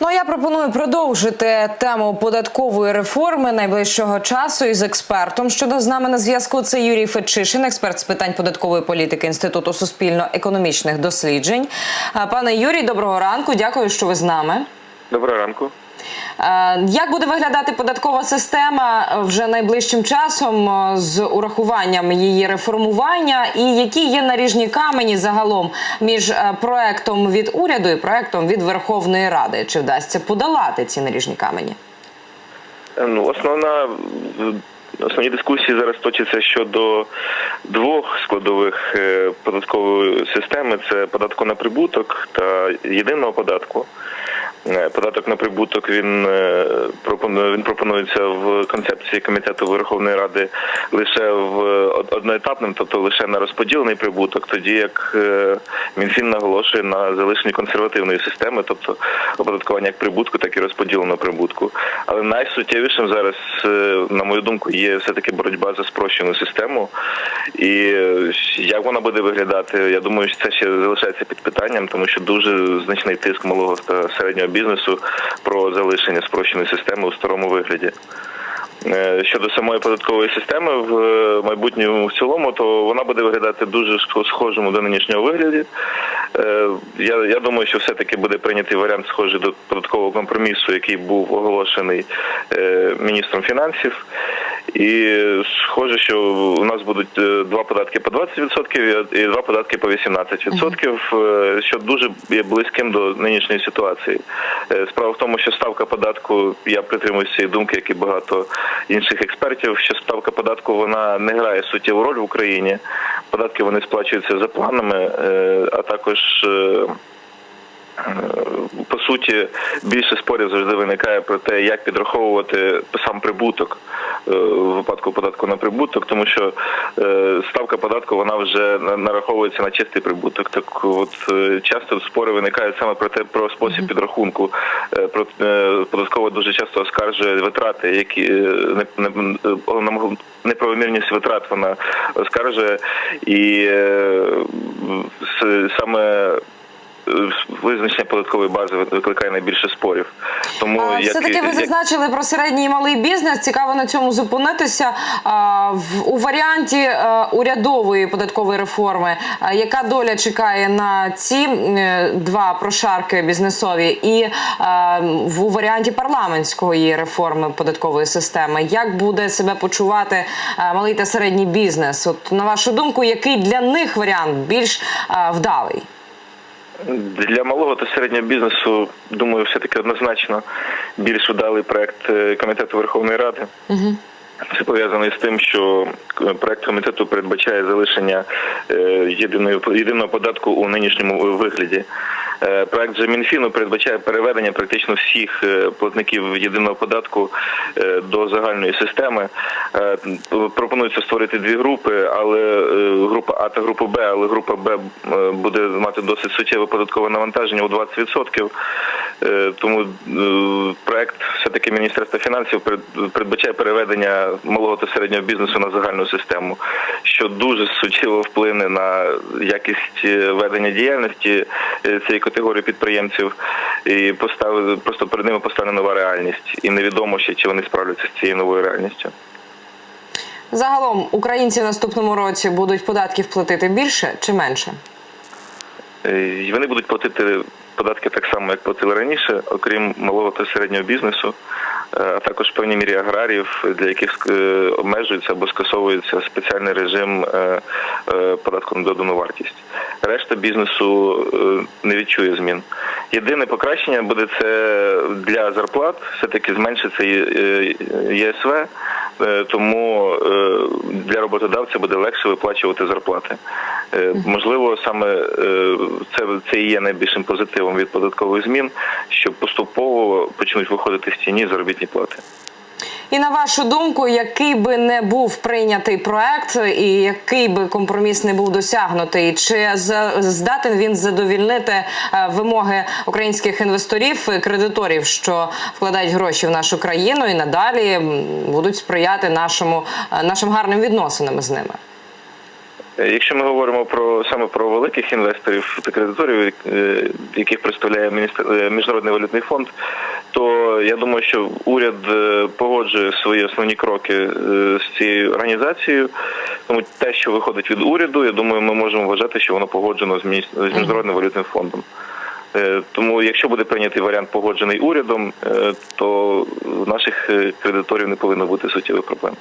Ну а я пропоную продовжити тему податкової реформи найближчого часу із експертом. Щодо з нами на зв'язку це Юрій Фечишин, експерт з питань податкової політики Інституту суспільно-економічних досліджень. Пане Юрій, доброго ранку. Дякую, що ви з нами. Доброго ранку. Е, Як буде виглядати податкова система е, вже найближчим часом е, з урахуванням її реформування, і які є наріжні камені загалом між проектом від уряду і проектом від Верховної Ради? Чи вдасться подолати ці наріжні камені? Ну, основна основні дискусії зараз точаться щодо двох складових податкової системи: це податку на прибуток та єдиного податку. Е, Податок на прибуток він е, пропонує він пропонується в концепції комітету Верховної Ради лише в одноетапним, тобто лише на розподілений прибуток, тоді як е, Мінфін наголошує на залишенні консервативної системи, тобто оподаткування як прибутку, так і розподіленого прибутку. Але найсуттєвішим зараз, е, на мою думку, є все таки боротьба за спрощену систему. І е, як вона буде виглядати, я думаю, що це ще залишається під питанням, тому що дуже значний тиск малого та середнього бізнесу про залишення спрощеної системи у старому вигляді. Е, Щодо самої податкової системи в е, майбутньому в цілому, то вона буде виглядати дуже схо- схожому до нинішнього вигляді. Е, Я, я думаю, що все-таки буде прийнятий варіант схожий до податкового компромісу, який був оголошений міністром фінансів. І схоже, що у нас будуть е, два податки по 20% і два податки по 18%, е, що дуже є близьким до нинішньої ситуації. Е, Справа в тому, що ставка податку, я притримуюся цієї думки, як і багато інших експертів, що ставка податку вона не грає суттєву роль в Україні. Податки вони сплачуються за планами, а також. по суті, більше спорів завжди виникає про те, як підраховувати сам прибуток в випадку податку на прибуток, тому що е, ставка податку вона вже нараховується на чистий прибуток. Так от е, часто спори виникають саме про те, про спосіб підрахунку. Е, Про е, податкова дуже часто оскаржує витрати, які е, не, не, е, неправомірність витрат вона оскаржує, і е, саме визначення податкової бази викликає найбільше спорів. Тому А, як, Все-таки ви як- зазначили про середній і малий бізнес. Цікаво на цьому зупинитися. А, в- У варіанті е, урядової податкової реформи, а, яка доля чекає на ці е, два прошарки бізнесові, і е, в- у варіанті парламентської реформи податкової системи, як буде себе почувати е, малий та середній бізнес? От на вашу думку, який для них варіант більш е, вдалий? Для малого та середнього бізнесу, думаю, все-таки однозначно більш удалий проект е, комітету Верховної Ради. Це пов'язано з тим, що проект комітету передбачає залишення е, єдиного податку у нинішньому вигляді. Е, Проект же Мінфіну передбачає переведення практично всіх е, платників єдиного податку е, до загальної системи. Пропонується створити дві групи, але група А та група Б, але група Б буде мати досить суттєве податкове навантаження у 20%. Е, Тому проект все-таки Міністерства фінансів передбачає переведення малого та середнього бізнесу на загальну систему, що дуже суттєво вплине на якість ведення діяльності цієї категорії підприємців, і поставили просто перед ними постане нова реальність, і невідомо ще чи вони справляться з цією новою реальністю. Загалом українці в наступному році будуть податків платити більше чи менше? Е, Вони будуть платити податки так само, як платили раніше, окрім малого та середнього бізнесу, а також в певній мірі аграріїв, для яких е, обмежується або скасовується спеціальний режим е, е, податку на додану вартість. Решта бізнесу е, не відчує змін. Єдине покращення буде це для зарплат, все-таки зменшиться е, ЄСВ. Е, Тому е, для роботодавця буде легше виплачувати зарплати. Е, Можливо, саме це, це і є найбільшим позитивом від податкових змін, що поступово почнуть виходити з тіні заробітні плати. І на вашу думку, який би не був прийнятий проект, і який би компроміс не був досягнутий, чи здатен він задовільнити е, вимоги українських інвесторів, і кредиторів, що вкладають гроші в нашу країну і надалі будуть сприяти нашому е, нашим гарним відносинам з ними? Е, Якщо ми говоримо про саме про великих інвесторів та кредиторів, яких представляє міжнародний валютний фонд, то я думаю, що уряд е, погоджує свої основні кроки е, з цією організацією. Тому те, що виходить від уряду, я думаю, ми можемо вважати, що воно погоджено з міжнародним валютним фондом. Е, Тому, якщо буде прийнятий варіант погоджений урядом, то в наших кредиторів не повинно бути суттєвих проблем.